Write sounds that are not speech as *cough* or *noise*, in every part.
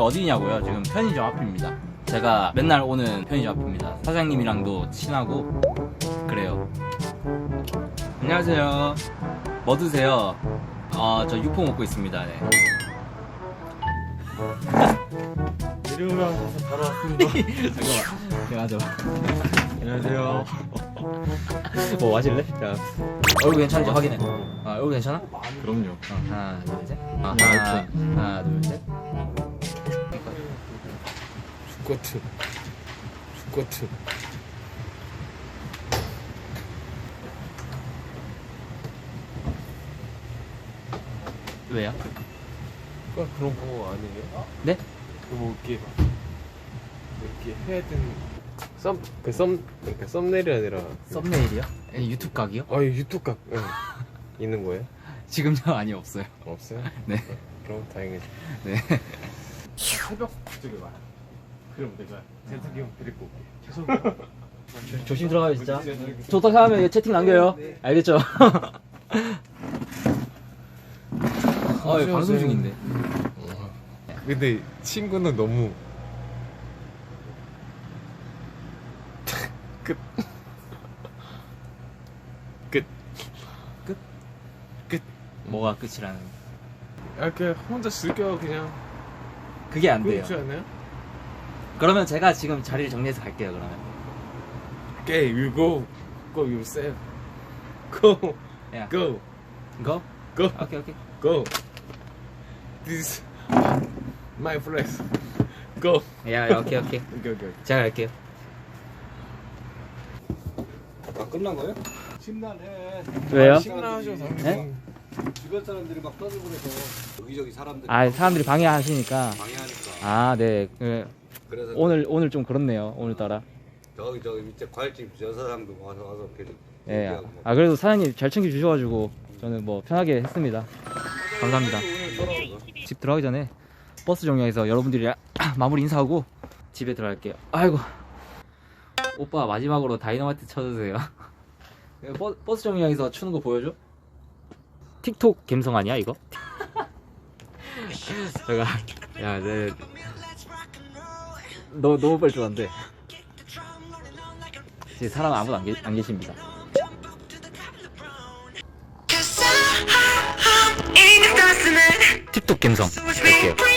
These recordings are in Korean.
어디냐고요? 지금 편의점 앞입니다. 제가 맨날 오는 편의점 앞입니다. 사장님이랑도 친하고 그래요. 안녕하세요. 뭐 드세요? 어, 저 육포 먹고 있습니다. 네. *laughs* 내려오면 바로 왔습니다. *laughs* 잠깐만. 제가 좀. 안녕하세요. *laughs* 뭐 마실래? 자. 얼굴 괜찮은지 확인해. 아, 얼굴 괜찮아? 그럼요. 어, 하나, 둘, 셋. 아, 네, 하나. 하나, 둘, 셋. 죽거트. 죽거트. 왜요? 그건 그런 거 아니에요? 네? 뭐 이렇게 이렇게 해야 되는 썸, 그 썸, 그러니까 썸네일이 아니라 썸네일이요? 아니, 유튜브 각이요? 아 유튜브 각 응. *laughs* 있는 거예요? 지금요? 아니, 없어요. 없어요? 네. 그럼 다행이지. 네. 새벽 쪽에 와. 그럼 내가 세탁기 형 데리고 올게. 계속. 조심 들어가요, 진짜. 좋다 생각하면 채팅 남겨요. 알겠죠? 어, *laughs* 이거 방송 중인데. 근데 친구는 너무 *laughs* 끝. 끝. 끝? 끝. 뭐가 끝이라는. 아, 그냥 혼자 즐겨 그냥. 그게 안 돼요. 그렇지 않아요? 그러면 제가 지금 자리를 정리해서 갈게요, 그러면. Okay, you go, go yourself. Go, 야. go, Go? go, 오케이, 오케이. go. This my place. Go. 야, 야, 오케이, *laughs* 오케이. 오케이 오케이. 제가 갈게요. 아 끝난 거예요? 심란해. 왜요? 심란하죠 당연히. 네? 주변 사람들이 막 떠들고 그래서 여기저기 사람들이 아, 사람들이 방해하시니까. 방해하니까. 아, 네. 그, 그래서 오늘, 오늘 좀 그렇네요, 오늘따라. 저기 저기 밑에 과일집 여사장도 와서 와서 이렇게 예. 얘기하고 막. 아, 그래도 사장님 잘 챙겨 주셔가지고 저는 뭐 편하게 했습니다. 감사합니다. 집 들어가기 전에 버스 정류장에서 여러분들이 *clears throat* 마무리 인사하고 집에 들어갈게요. 아이고. 오빠 마지막으로 다이너마이트 쳐주세요. *laughs* 버, 버스 정류장에서 추는 거 보여줘? 틱톡 감성 아니야 이거? *laughs* 제가 야, 네. 너 너무 빨리 좋아한데. 지금 사람 아무도 안, 계, 안 계십니다. 틱톡 감성 할게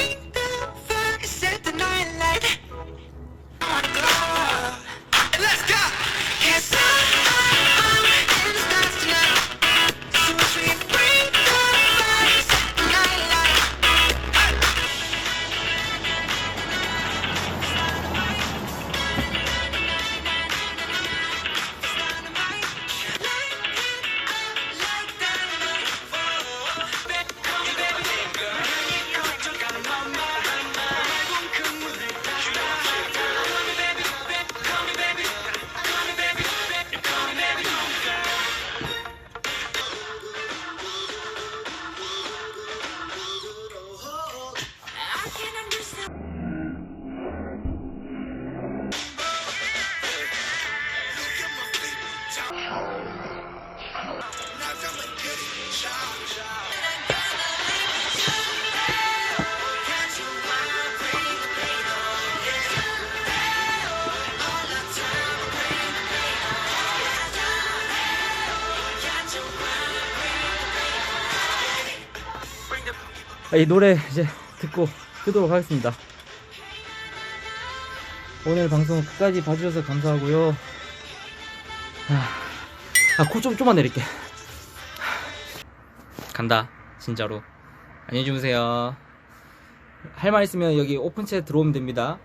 이 노래 이제 듣고 끄도록 하겠습니다. 오늘 방송 끝까지 봐주셔서 감사하고요. 아, 코 좀 좀만 내릴게. 간다, 진짜로. 안녕히 주무세요. 할 말 있으면 여기 오픈챗 들어오면 됩니다.